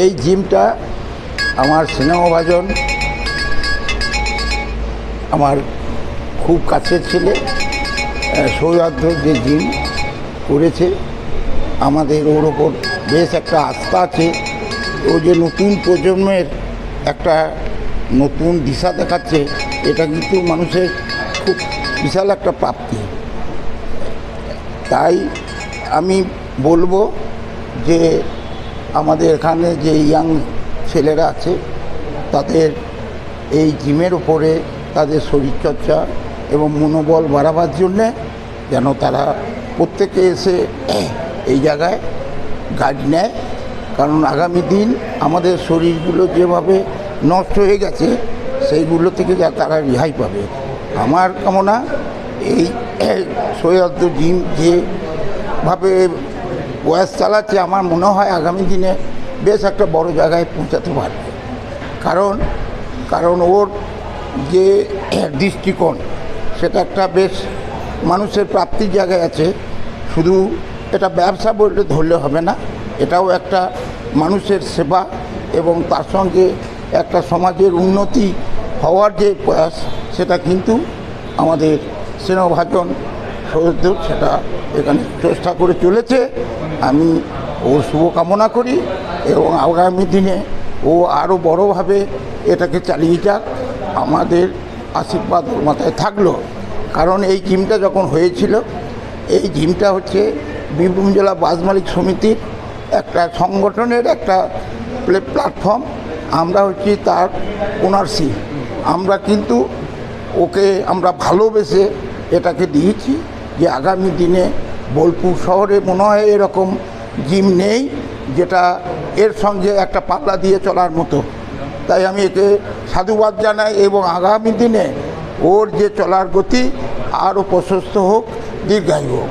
এই জিমটা আমার স্নেহভাজন আমার খুব কাছের ছেলে সৌহার্দ্য যে জিম করেছে, আমাদের ওর ওপর বেশ একটা আস্থা আছে। ও যে নতুন প্রজন্মের একটা নতুন দিশা দেখাচ্ছে, এটা কিন্তু মানুষের খুব বিশাল একটা প্রাপ্তি। তাই আমি বলব যে আমাদের এখানে যে ইয়াং ছেলেরা আছে, তাদের এই জিমের উপরে তাদের শরীরচর্চা এবং মনোবল বাড়াবার জন্যে যেন তারা প্রত্যেকে এসে এই জায়গায় গাইড নেয়। কারণ আগামী দিন আমাদের শরীরগুলো যেভাবে নষ্ট হয়ে গেছে, সেইগুলো থেকে যা তারা রেহাই পাবে। আমার কামনা এই সৈয়দ জিম যেভাবে বয়স চালাচ্ছে আমার মনে হয় আগামী দিনে বেশ একটা বড় জায়গায় পৌঁছাতে পারবে। কারণ কারণ ওর যে দৃষ্টিকোণ, সেটা একটা বেশ মানুষের প্রাপ্তির জায়গায় আছে। শুধু এটা ব্যবসা বললে ধরলে হবে না, এটাও একটা মানুষের সেবা এবং তার সঙ্গে একটা সমাজের উন্নতি হওয়ার যে প্রয়াস, সেটা কিন্তু আমাদের স্নেহভাজন সৌদ্য সেটা এখানে চেষ্টা করে চলেছে। আমি ওর শুভকামনা করি এবং আগামী দিনে ও আরও বড়োভাবে এটাকে চালিয়ে যাক, আমাদের আশীর্বাদ ওর মাথায় থাকল। কারণ এই জিমটা যখন হয়েছিল, এই জিমটা হচ্ছে বীরভূম জেলা বাস মালিক সমিতির একটা সংগঠনের একটা প্লে প্ল্যাটফর্ম আমরা হচ্ছি তার ওনারশিপ আমরা কিন্তু ওকে আমরা ভালোবেসে এটাকে দিয়েছি। যে আগামী দিনে বোলপুর শহরে মনে হয় এরকম জিম নেই, যেটা এর সঙ্গে একটা পাল্লা দিয়ে চলার মতো। তাই আমি একে সাধুবাদ জানাই এবং আগামী দিনে ওর যে চলার গতি আরও প্রশস্ত হোক, দীর্ঘায়ু হোক।